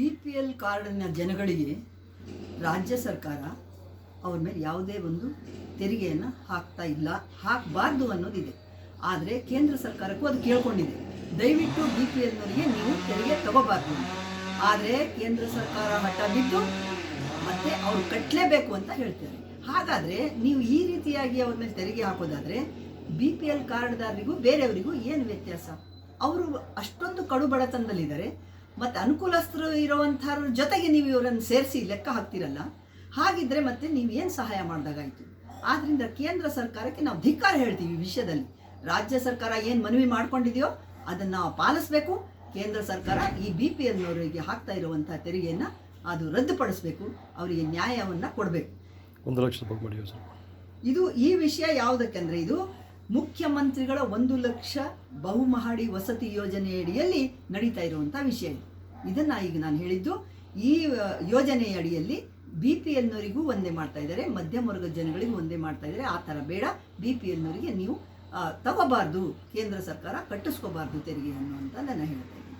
B P L ಕಾರ್ಡಿನ ಜನಗಳಿಗೆ ರಾಜ್ಯ ಸರ್ಕಾರ ಅವ್ರ ಮೇಲೆ ಯಾವುದೇ ಒಂದು ತೆರಿಗೆಯನ್ನು ಹಾಕ್ತಾ ಇಲ್ಲ, ಹಾಕಬಾರ್ದು ಅನ್ನೋದಿದೆ. ಆದರೆ ಕೇಂದ್ರ ಸರ್ಕಾರಕ್ಕೂ ಅದು ಕೇಳ್ಕೊಂಡಿದೆ. ದಯವಿಟ್ಟು ಬಿ ಪಿ ಎಲ್ನವರಿಗೆ ನೀವು ತೆರಿಗೆ ತಗೋಬಾರ್ದು ಆದರೆ ಕೇಂದ್ರ ಸರ್ಕಾರ ಹಠ ಬಿದ್ದು ಮತ್ತೆ ಅವರು ಕಟ್ಟಲೇಬೇಕು ಅಂತ ಹೇಳ್ತಾರೆ. ಹಾಗಾದರೆ ನೀವು ಈ ರೀತಿಯಾಗಿ ಅವ್ರ ಮೇಲೆ ತೆರಿಗೆ ಹಾಕೋದಾದರೆ ಬಿ ಪಿ ಎಲ್ ಕಾರ್ಡ್ದಾರರಿಗೂ, ಬೇರೆಯವರಿಗೂ ಏನು ವ್ಯತ್ಯಾಸ? ಅವರು ಅಷ್ಟೊಂದು ಕಡು ಬಡತನದಲ್ಲಿದ್ದಾರೆ. ಮತ್ತು ಅನುಕೂಲಸ್ಥರು ಇರುವಂಥವ್ರ ಜೊತೆಗೆ ನೀವು ಇವರನ್ನು ಸೇರಿಸಿ ಲೆಕ್ಕ ಹಾಕ್ತಿರಲ್ಲ ಹಾಗಿದ್ರೆ ಮತ್ತೆ ನೀವು ಏನು ಸಹಾಯ ಮಾಡಿದಾಗಾಯಿತು? ಆದ್ದರಿಂದ ಕೇಂದ್ರ ಸರ್ಕಾರಕ್ಕೆ ನಾವು ಧಿಕ್ಕಾರ ಹೇಳ್ತೀವಿ ವಿಷಯದಲ್ಲಿ. ರಾಜ್ಯ ಸರ್ಕಾರ ಏನು ಮನವಿ ಮಾಡ್ಕೊಂಡಿದೆಯೋ ಅದನ್ನು ನಾವು ಪಾಲಿಸಬೇಕು. ಕೇಂದ್ರ ಸರ್ಕಾರ ಈ ಬಿ ಪಿ ಎಲ್ನವರಿಗೆ ಹಾಕ್ತಾ ಇರುವಂಥ ತೆರಿಗೆಯನ್ನು ಅದು ರದ್ದುಪಡಿಸಬೇಕು. ಅವರಿಗೆ ನ್ಯಾಯವನ್ನು ಕೊಡಬೇಕು. ಒಂದು ಲಕ್ಷ ರೂಪಾಯಿ ಮಾಡಿ ಸರ್. ಇದು ಈ ವಿಷಯ ಯಾವುದಕ್ಕೆ ಅಂದ್ರೆ ಇದು ಮುಖ್ಯಮಂತ್ರಿಗಳ ಒಂದು ಲಕ್ಷ ಬಹುಮಹಡಿ ವಸತಿ ಯೋಜನೆಯಡಿಯಲ್ಲಿ ನಡೀತಾ ಇರುವಂಥ ವಿಷಯ ಇದು. ಇದನ್ನು ಈಗ ನಾನು ಹೇಳಿದ್ದು, ಈ ಯೋಜನೆಯ ಅಡಿಯಲ್ಲಿ ಬಿ ಪಿ ಎಲ್ನವರಿಗೂ ಒಂದೇ ಮಾಡ್ತಾ ಇದ್ದಾರೆ ಮಧ್ಯಮ ವರ್ಗದ ಜನಗಳಿಗೂ ಒಂದೇ ಮಾಡ್ತಾ ಇದ್ದಾರೆ. ಆ ಥರ ಬೇಡ, ಬಿ ಪಿ ಎಲ್ನವರಿಗೆ ನೀವು ತಗೋಬಾರ್ದು, ಕೇಂದ್ರ ಸರ್ಕಾರ ಕಟ್ಟಿಸ್ಕೋಬಾರ್ದು ತೆರಿಗೆಯನ್ನು ಅಂತ ನಾನು ಹೇಳ್ತೇನೆ